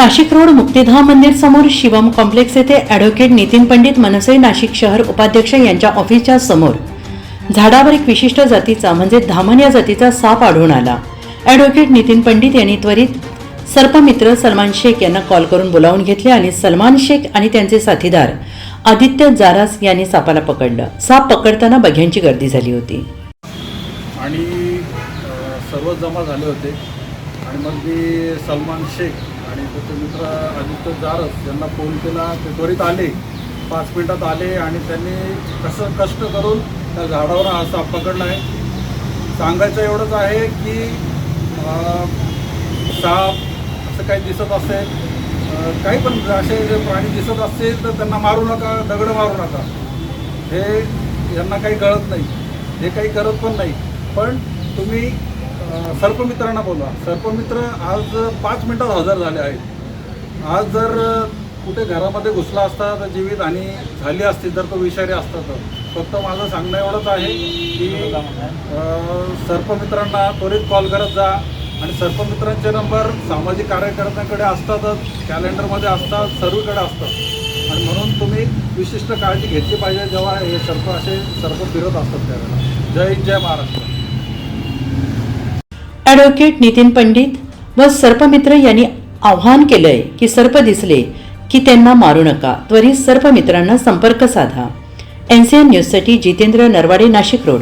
Nashik road Muktidham मंदिर समोर Shivam complex येथे ॲडव्होकेट नितीन पंडित मनसे नाशिक शहर उपाध्यक्ष यांच्या ऑफिसच्या समोर. झाडावर एक विशिष्ट जातीचा म्हणजे धामन या जातीचा साप आढळून आला. ॲडव्होकेट नितीन पंडित यांनी त्वरित सर्पमित्र सलमान शेख यांना कॉल करून बोलावून घेतले आणि सलमान शेख आणि त्यांचे साथीदार आदित्य जारास यांनी सापाला पकडलं. साप पकडताना बघ्यांची गर्दी झाली होती. आणि सर्व जमा झाले होते. आणि मग मी सलमान शेख आणि त्याचे मित्र आदित्य जारस यांना फोन केला ते त्वरित आले पाच मिनटात आले आणि त्यांनी कसं कष्ट करून त्या झाडावर हा साप पकडला आहे. सांगायचं एवढंच आहे की साप असं काही दिसत असेल काही पण असे जे प्राणी दिसत असतील तर त्यांना मारू नका दगड मारू नका. हे यांना काही कळत नाही हे काही करत पण नाही. पण तुम्ही सर्पमित्रांना बोलवा. सर्पमित्र आज पाच मिनटात हजर झाले आहेत. आज जर कुठे घरामध्ये घुसला असता तर जीवित आणि झाली असती जर तो विषारी असता तर. फक्त माझं सांगणं एवढंच आहे की सर्पमित्रांना त्वरित कॉल करत जा. आणि सर्पमित्रांचे नंबर सामाजिक कार्यकर्त्यांकडे असतातच कॅलेंडरमध्ये असतात सर्वीकडे असतात. आणि म्हणून तुम्ही विशिष्ट काळजी घेतली पाहिजे जेव्हा हे सर्प असे सर्प फिरत असतात त्यावेळेला. जय हिंद, जय महाराष्ट्र. ॲडव्होकेट नितीन पंडित व सर्पमित्र यांनी आव्हान केलंय की सर्प दिसले की त्यांना मारू नका. त्वरित सर्पमित्रांना संपर्क साधा. एन सी एन न्यूजसाठी जितेंद्र नरवाडे नाशिक रोड.